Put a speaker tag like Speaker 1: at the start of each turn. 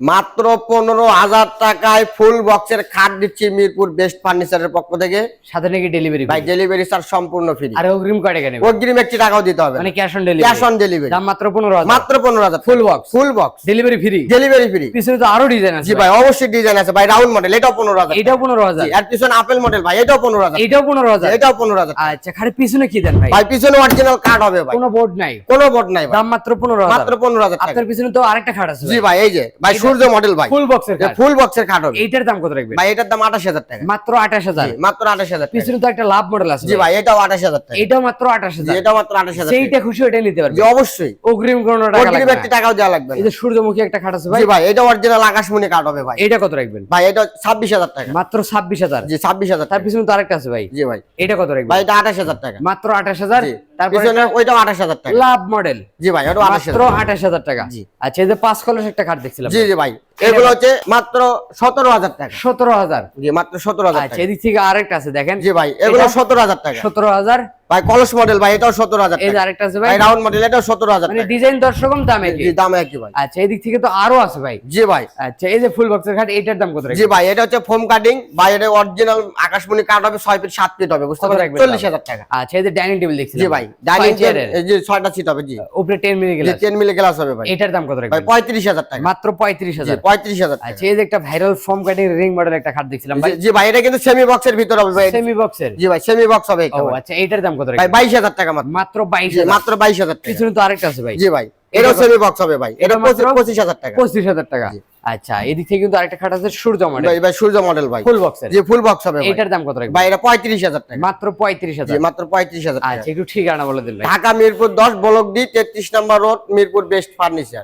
Speaker 1: মাত্র পনেরো হাজার টাকায় ফুল বক্সের খাট দিচ্ছি মিরপুর বেস্ট ফার্নিচারের পক্ষ থেকে।
Speaker 2: সাথে নাকি ডেলিভারি
Speaker 1: ভাই ডেলিভারি চার্জ সম্পূর্ণ ফ্রি
Speaker 2: আর অগ্রিম কয়টা কেন
Speaker 1: অগ্রিম একটি টাকাও দিতে হবে।
Speaker 2: মানে cash on
Speaker 1: cash on delivery
Speaker 2: দাম মাত্র পনেরো হাজার।
Speaker 1: মাত্র পনেরো হাজার।
Speaker 2: Full box
Speaker 1: full box
Speaker 2: delivery free
Speaker 1: delivery free
Speaker 2: পিছনে তো আরও ডিজাইন আছে
Speaker 1: জি ভাই অবশ্যই ডিজাইন আছে ভাই রাউন্ড মডেল এটাও পনেরো হাজার।
Speaker 2: এটাও পনেরো হাজার।
Speaker 1: জি, আর পিছনে আপেল মডেল ভাই এটাও পনেরো হাজার।
Speaker 2: এটাও পনেরো হাজার।
Speaker 1: এটাও পনেরো হাজার।
Speaker 2: আচ্ছা খালি পিছনে কি দেন ভাই?
Speaker 1: ভাই পিছনে অরিজিনাল কার্ড হবে ভাই।
Speaker 2: কোনো বোর্ড নাই।
Speaker 1: কোনো বোর্ড নাই ভাই।
Speaker 2: দাম মাত্র পনেরো হাজার।
Speaker 1: মাত্র পনেরো হাজার টাকা।
Speaker 2: আপনার পিছনে তো আরেকটা খাট আছে
Speaker 1: জি ভাই। এই যে। ভাই সূর্য মডেল ভাই
Speaker 2: ফুল বক্সের
Speaker 1: ফুল বক্সের খাট হবে।
Speaker 2: এইটার দাম কত রাখবেন?
Speaker 1: ভাই এটার দাম আঠাশ হাজার টাকা।
Speaker 2: মাত্র আঠাশ হাজার।
Speaker 1: জি, মাত্র আঠাশ হাজার টাকা।
Speaker 2: পিছনে তো একটা লাভ মডেল আছে
Speaker 1: জি ভাই। এটাও আঠাশ হাজার টাকা।
Speaker 2: এটাও মাত্র আঠাশ
Speaker 1: জি,
Speaker 2: হাজার
Speaker 1: এটাও মাত্র আঠাশ হাজার
Speaker 2: সেইটা খুশি ওইটাই নিতে পারবে
Speaker 1: জি অবশ্যই।
Speaker 2: অগ্রিম কোনো টাকা
Speaker 1: অগ্রিম
Speaker 2: লাগবে
Speaker 1: একটি
Speaker 2: না।
Speaker 1: টাকাও দেওয়া লাগবে।
Speaker 2: এই যে সূর্যমুখী একটা খাট আছে ভাই।
Speaker 1: জি ভাই এটা অরিজিনাল আকাশমণি কাঠ হবে ভাই।
Speaker 2: এটা কত রাখবেন?
Speaker 1: ভাই এটা ছাব্বিশ হাজার টাকা।
Speaker 2: মাত্র ছাব্বিশ হাজার।
Speaker 1: জি ছাব্বিশ হাজার
Speaker 2: তার
Speaker 1: টাকা
Speaker 2: পিছনে তো আরেকটা আছে ভাই।
Speaker 1: জি ভাই।
Speaker 2: এটা কত রাখবেন?
Speaker 1: ভাই এটা আঠাশ হাজার টাকা।
Speaker 2: মাত্র আঠাশ হাজার।
Speaker 1: জি।
Speaker 2: তারপরে
Speaker 1: পিছনে ওইটাও আঠাশ হাজার টাকা।
Speaker 2: লাভ মডেল
Speaker 1: জি ভাই ওটাও আঠাশ
Speaker 2: মাত্র
Speaker 1: হাজার
Speaker 2: আঠাশ হাজার টাকা।
Speaker 1: জি।
Speaker 2: আচ্ছা এই যে পাঁচ কলস একটা খাট দেখছিলাম
Speaker 1: জি জি ভাই। এগুলো হচ্ছে মাত্র সতেরো হাজার টাকা।
Speaker 2: সতেরো হাজার?
Speaker 1: জি মাত্র সতেরো হাজার
Speaker 2: আচ্ছা এদিক থেকে আরেকটা আছে দেখেন।
Speaker 1: জি ভাই এগুলো সতেরো হাজার টাকা।
Speaker 2: সতেরো হাজার।
Speaker 1: ভাই কলস মডেল ভাই এটাও সতেরো হাজার
Speaker 2: এই যে আরেকটা আছে ভাই
Speaker 1: রাউন্ড মডেল এটাও সতেরো হাজার
Speaker 2: মানে ডিজাইন দর্শকম দাম একই
Speaker 1: দাম একই ভাই।
Speaker 2: আচ্ছা এদিক থেকে তো আরও আছে ভাই।
Speaker 1: জি ভাই।
Speaker 2: আচ্ছা এই যে ফুল বক্সের খাট এইটার দাম কত
Speaker 1: জি ভাই এটা হচ্ছে ফোম কাটিং ভাই এটা অরিজিনাল আকাশমণি কাঠ হবে ছয় ফিট সাত ফিট হবে বুঝতে
Speaker 2: রাখবেন
Speaker 1: চল্লিশ? হাজার টাকা।
Speaker 2: আচ্ছা এই যে ডাইনিং টেবিল দেখছিলাম
Speaker 1: জি ভাই ডাইনিং
Speaker 2: চেয়ারের
Speaker 1: জি ছয়টা সিট হবে জি।
Speaker 2: উপরে ten milli glass
Speaker 1: ten milli glass হবে ভাই।
Speaker 2: এটার দাম কত
Speaker 1: ভাই পঁয়ত্রিশ হাজার টাকা।
Speaker 2: মাত্র পঁয়ত্রিশ হাজার।
Speaker 1: পঁয়ত্রিশ হাজার
Speaker 2: আচ্ছা এই যে একটা viral foam cutting ring model একটা খাট দেখছিলাম ভাই।
Speaker 1: জি- ভাই এটা কিন্তু সেমি বক্সের ভিতর হবে ভাই।
Speaker 2: সেমি বক্সের
Speaker 1: জি ভাই সেমি বক্স হবে
Speaker 2: আচ্ছা এইটার দাম কত
Speaker 1: ভাই
Speaker 2: রাখবেন
Speaker 1: বাইশ হাজার টাকা মাত্র।
Speaker 2: মাত্র বাইশ
Speaker 1: জি,
Speaker 2: হাজার
Speaker 1: মাত্র বাইশ হাজার টাকা।
Speaker 2: পিছনে তো আরেকটা আছে ভাই।
Speaker 1: জি ভাই এটাও সেমি বক্স হবে ভাই। এটা
Speaker 2: এটা মাত্র
Speaker 1: পঁচিশ হাজার টাকা।
Speaker 2: পঁচিশ হাজার টাকা। আচ্ছা এদিক থেকে কিন্তু আরেকটা খাট আছে সূর্য মডেল
Speaker 1: ভাই ভাই সূর্য মডেল ভাই।
Speaker 2: ফুল বক্সের
Speaker 1: জি ফুল বক্স হবে ভাই।
Speaker 2: এইটার দাম কত রাখবেন?
Speaker 1: ভাই এটা পঁয়ত্রিশ হাজার টাকা।
Speaker 2: মাত্র পঁয়ত্রিশ
Speaker 1: জি
Speaker 2: হাজার
Speaker 1: মাত্র পঁয়ত্রিশ হাজার টাকা।
Speaker 2: আচ্ছা একটু ঠিকানা বলে দিন ভাই।
Speaker 1: ঢাকা মিরপুর দশ ব্লক ডি তেত্রিশ নম্বর রোড মিরপুর বেস্ট ফার্নিচার।